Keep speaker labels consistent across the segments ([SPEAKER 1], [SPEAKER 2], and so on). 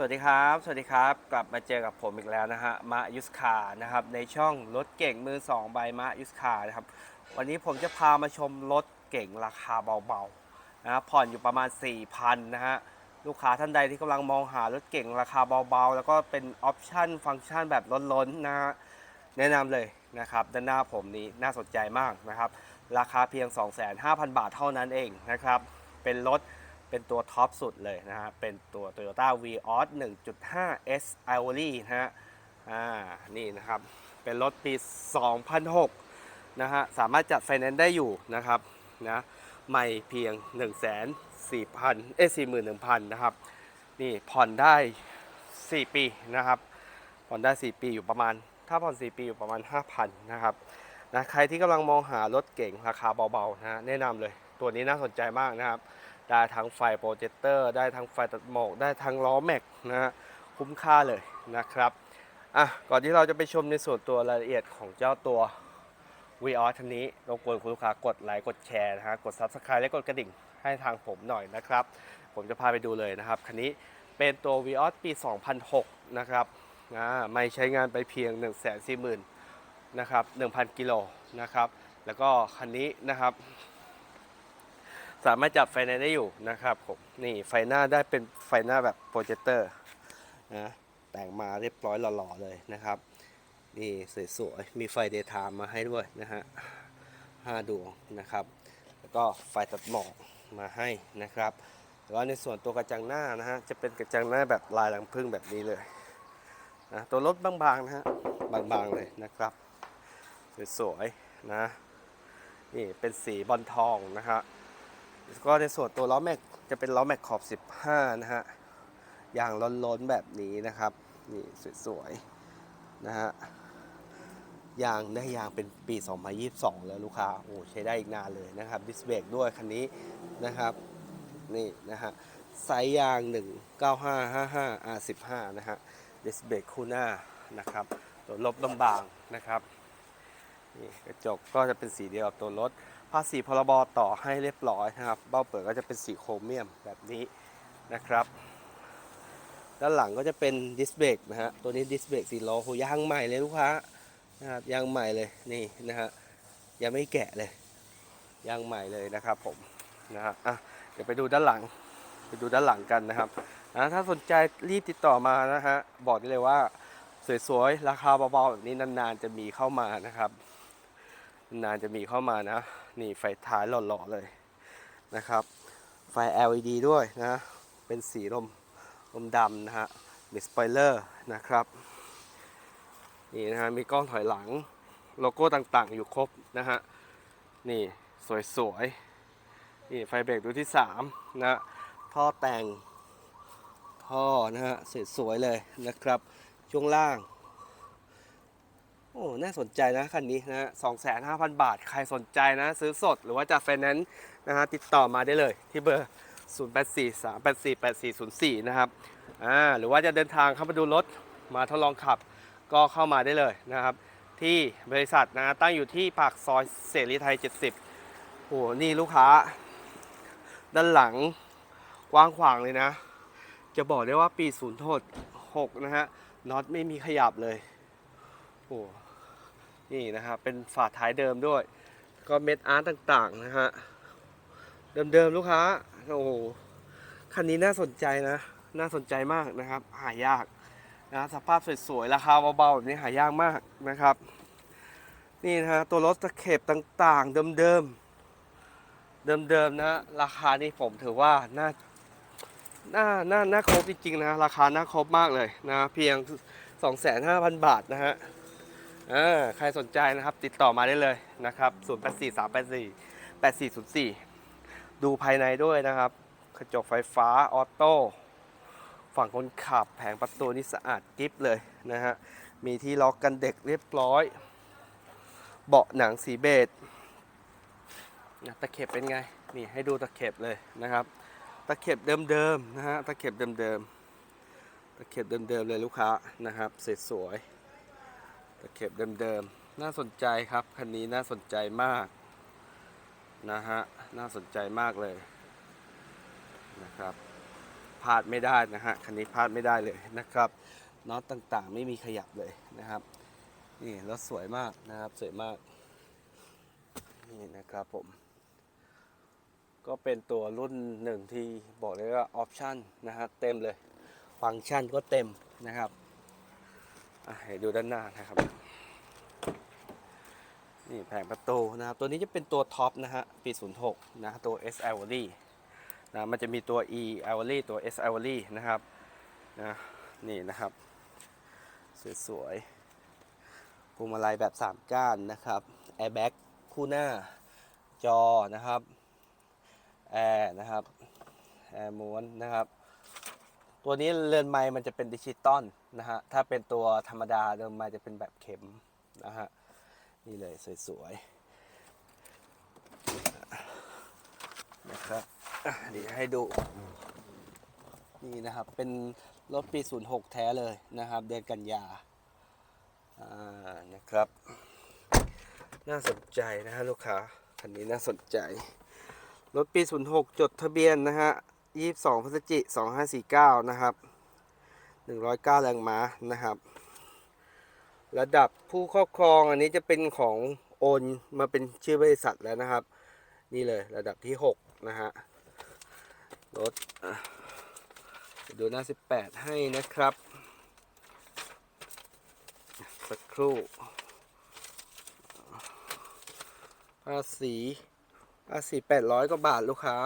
[SPEAKER 1] สวัสดีครับ สวัสดีครับ กลับมาเจอกับผมอีกแล้วนะฮะมายุสคานะครับ ในช่องรถเก่งมือ2ใบมายุสคานะครับ วันนี้ผมจะพามาชมรถเก่งราคาเบาๆนะผ่อนอยู่ประมาณ 4,000นะฮะ ลูกค้าท่านใดที่กำลังมองหารถเก่งราคาเบาๆ แล้วก็เป็นออปชั่นฟังก์ชันแบบล้นๆนะฮะ แนะนำเลยนะครับ ด้านหน้าผมนี้น่าสนใจมากนะครับ ราคาเพียง 25,000 บาทเท่านั้นเองนะครับ เป็นรถ เป็นตัวท็อปสุดเลยนะฮะ เป็นตัว Toyota Vios 1.5 S i v o r y นะฮะ อ่า นี่นะครับ เป็นรถปี 2006 นะฮะ สามารถจัดไฟแนนซ์ได้อยู่นะครับ นะ ไม่เพียง 1 4 0 0 0เอ้41,000 นะครับ นี่ผ่อนได้ 4 ปีนะครับ ผ่อนได้ 4 ปีอยู่ประมาณ ถ้าผ่อน 4 ปีอยู่ประมาณ 5,000 นะครับ นะ ใครที่กำลังมองหารถเก่งราคาเบาๆ นะฮะแนะนำเลย ตัวนี้น่าสนใจมากนะครับ ได้ทั้งไฟโปรเจคเตอร์ได้ทั้งไฟตัดหมอกได้ทั้งล้อแม็กนะฮะคุ้มค่าเลยนะครับอะก่อนที่เราจะไปชมในส่วนตัวรายละเอียดของเจ้าตัว v ีออสคันนี้รบกวนคุณลูกค้ากดไลค์กดแชร์นะฮะกด Subscribe และกดกระดิ่งให้ทางผมหน่อยนะครับ ผมจะพาไปดูเลยนะครับ คันนี้เป็นตัว v ีออสปี 2006 นะครับอ่าไม่ใช้งานไปเพียง 1 4 0 0 0 0นะครับ 1,000 กิโลนะครับ แล้วก็คันนี้นะครับ สามารถจับไฟในได้อยู่นะครับผมนี่ไฟหน้าได้เป็นไฟหน้าแบบโปรเจคเตอร์นะแต่งมาเรียบร้อยหล่อๆเลยนะครับนี่สวยๆมีไฟเดย์ไทม์มาให้ด้วยนะฮะห้าดวงนะครับ แล้วก็ไฟตัดหมอกมาให้นะครับแล้วในส่วนตัวกระจังหน้านะฮะจะเป็นกระจังหน้าแบบลายหลังพึ่งแบบนี้เลยนะตัวรถบางๆนะฮะบางๆเลยนะครับสวยๆนะนี่เป็นสีบอลทองนะฮะ ก็ในส่วนตัวล้อแม็กจะเป็นล้อแม็กขอบ 15 นะฮะยางล้นๆแบบนี้นะครับ นี่สวยๆนะฮะยางได้ยางเป็นปี 2022 แล้วลูกค้า โอ้ใช้ได้อีกนานเลยนะครับดิสเบรกด้วยคันนี้นะครับ นี่นะฮะไซส์ยาง 19555 R15 นะฮะดิสเบรกคู่หน้านะครับ ตัวลบลำบางนะครับนี่กระจกก็จะเป็นสีเดียวกับตัวรถ ภาษีพรบต่อให้เรียบร้อยนะครับ เบ้าเปิดก็จะเป็นสีโครเมียมแบบนี้นะครับ ด้านหลังก็จะเป็นดิสเบรกนะฮะ ตัวนี้ดิสเบรกสีล้อโหยางใหม่เลยลูกค้านะครับยางใหม่เลยนี่นะฮะยังไม่แกะเลยยางใหม่เลยนะครับผมนะฮะอะเดี๋ยวไปดูด้านหลังไปดูด้านหลังกันนะครับนะถ้าสนใจรีบติดต่อมานะฮะบอกได้เลยว่าสวยๆ ราคาเบาๆแบบนี้นานๆ จะมีเข้ามานะครับ นานจะมีเข้ามานะ นี่ไฟท้ายหล่อๆเลยนะครับ ไฟ LED ด้วยนะ เป็นสีลมลมดำนะฮะมีสปอยเลอร์นะครับ นี่นะฮะ มีกล้องถอยหลัง โลโก้ต่างๆ อยู่ครบนะฮะ นี่สวยๆ นี่ไฟเบรกดูที่ 3 นะ ท่อแต่ง ท่อนะฮะสวยๆเลยนะครับ ช่วงล่าง อ้น่าสนใจนะคันนี้นะสองแสนห้าพันบาท ใครสนใจนะ ซื้อสดหรือว่าจะไฟแนนซ์นะฮะติดต่อมาได้เลยที่เบอร์ 0 8 4 3 8 4 8 4 0 4 นะครับอ่าหรือว่าจะเดินทางเข้ามาดูรถมาทดลองขับก็เข้ามาได้เลยนะครับ ที่บริษัทนะตั้งอยู่ที่ปากซอยเสรีไทย 70โอ้นี่ลูกค้า ด้านหลังกว้างขวางเลยนะ จะบอกได้ว่าปี0โทษ6นะฮะน็อตไม่มีขยับเลยโอ้ นี่นะครับเป็นฝาท้ายเดิมด้วย ก็เม็ดอาร์ตต่างๆนะฮะเดิมๆลูกค้าโอ้โหคันนี้น่าสนใจนะ น่าสนใจมากนะครับ หายากนะสภาพสวยๆราคาเบาๆแบบนี้หายากมากนะครับ นี่นะฮะตัวรถตะเข็บต่างๆ เดิมๆเดิมๆนะราคานี่ผมถือว่าน่าน่าน่าน่าครบจริงๆนะราคาน่าครบมากเลยนะเพียง 25,000 บาทนะฮะ อ่าใครสนใจนะครับติดต่อมาได้เลยนะครับ 0 8 4 3 8 4 8 4 0 4 ดูภายในด้วยนะครับ กระจกไฟฟ้าออโต้ฝั่งคนขับแผงประตูนี่สะอาดกิ๊บเลยนะฮะ มีที่ล็อกกันเด็กเรียบร้อย เบาะหนังสีเบจนะตะเข็บเป็นไง นี่ให้ดูตะเข็บเลยนะครับ ตะเข็บเดิมๆนะฮะตะเข็บเดิมๆตะเข็บเดิมๆเลยลูกค้านะครับสวยๆ ตะเข็บเดิมๆ น่าสนใจครับ คันนี้น่าสนใจมาก นะฮะ น่าสนใจมากเลยนะครับพลาดไม่ได้นะฮะ คันนี้พลาดไม่ได้เลยนะครับน็อตต่างๆ ไม่มีขยับเลยนะครับ นี่รถสวยมากนะครับ สวยมาก นี่นะครับผม ก็เป็นตัวรุ่นหนึ่งที่บอกเลยว่าออปชั่นนะฮะเต็มเลย ฟังก์ชันก็เต็มนะครับ ให้ดูด้านหน้านะครับ นี่แผงประตูนะครับ ตัวนี้จะเป็นตัวท็อปนะฮะ ปี 06 นะตัว S a v a l y นะมันจะมีตัว E a v a l y ตัว S a v a l y นะครับนะนี่นะครับ สวยๆพวงมาลัยแบบ 3 ก้านนะครับแอร์แบ็กคู่หน้าจอนะครับแอร์นะครับแอร์ม้วนนะครับ ตัวนี้เรือนไม้มันจะเป็นดิจิตอลนะฮะ ถ้าเป็นตัวธรรมดาเรือนไม้จะเป็นแบบเข็มนะฮะ นี่เลยสวยๆนะครับเดี๋ยวให้ดูนี่นะครับ เป็นรถปี 06 แท้เลยนะครับ เดือนกันยาอ่านะครับ น่าสนใจนะฮะลูกค้าคันนี้น่าสนใจ รถปี 06 จดทะเบียนนะฮะ 22พฤศจิ2549นะครับ109แรงม้านะครับ ระดับผู้ครอบครองอันนี้จะเป็นของโอนมาเป็นชื่อบริษัทแล้วนะครับ นี่เลยระดับที่6นะฮะรถดูหน้า18ให้นะครับ สักครู่ภาษีภาษี800กว่าบาทลูกค้า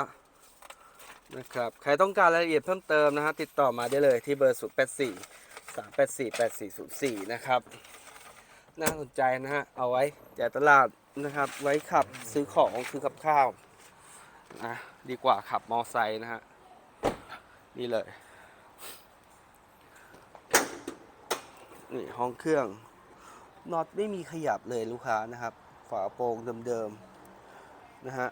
[SPEAKER 1] นะครับ ใครต้องการรายละเอียดเพิ่มเติมนะฮะติดต่อมาได้เลยที่เบอร์ 0 8 4 3 8 4 8 4 0 4 นะครับ น่าสนใจนะฮะ เอาไว้จ่ายตลาดนะครับ ไว้ขับซื้อของซื้อกับข้าวนะดีกว่าขับมอไซค์นะฮะ นี่เลย นี่ห้องเครื่องน็อตไม่มีขยับเลยลูกค้านะครับ ฝาโปร่งเดิมๆนะฮะ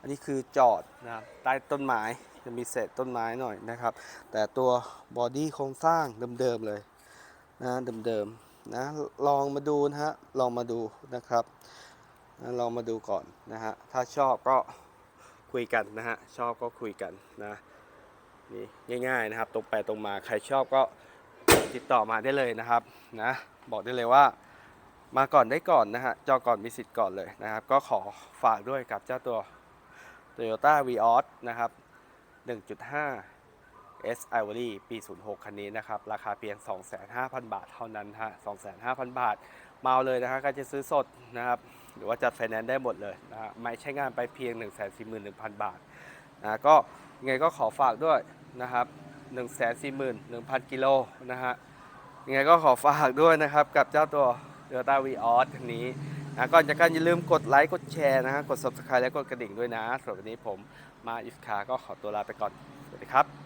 [SPEAKER 1] อันนี้คือจอดนะครับใต้ต้นไม้ จะมีเศษต้นไม้หน่อยนะครับ แต่ตัวบอดี้โครงสร้างเดิมๆเลยนะเดิมๆนะลองมาดูนะฮะลองมาดูนะครับนะลองมาดูก่อนนะฮะถ้าชอบก็คุยกันนะฮะชอบก็คุยกันนะนี่ง่ายๆนะครับ ตรงไปตรงมาใครชอบก็ติดต่อมาได้เลยนะครับนะบอกได้เลยว่ามาก่อนได้ก่อนนะฮะจองก่อนมีสิทธิ์ก่อนเลยนะครับ ก็ขอฝากด้วยกับเจ้าตัว Toyota Vios นะครับ 1.5 S Ivory ปี 06 คันนี้นะครับ ราคาเพียง 25,000บาทเท่านั้นฮะ 25,000บาทมาเอาเลยนะฮะก็จะซื้อสดนะครับ หรือว่าจัดไฟแนนซ์ได้หมดเลยนะฮะ ไม่ใช้งานไปเพียง 141,000 บาทนะก็ยังไงก็ขอฝากด้วยนะครับ141,000 กิโลนะฮะยังไงก็ขอฝากด้วยนะครับกับเจ้าตัว Toyota Vios คันนี้นะก่อนจากกันอย่าลืมกดไลค์ กดแชร์นะฮะ กด subscribe และกดกระดิ่งด้วยนะสำหรับวันนี้ผม มาอิสคาก็ขอตัวลาไปก่อน สวัสดีครับ